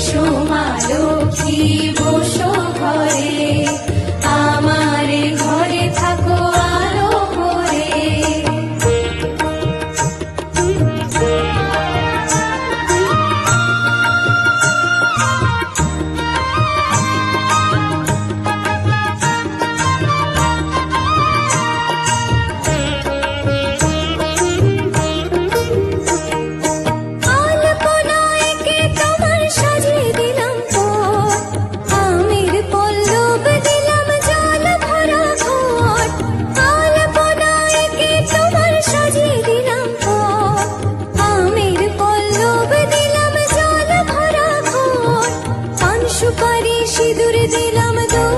出马就。পারি সিঁদুর দিলাম দু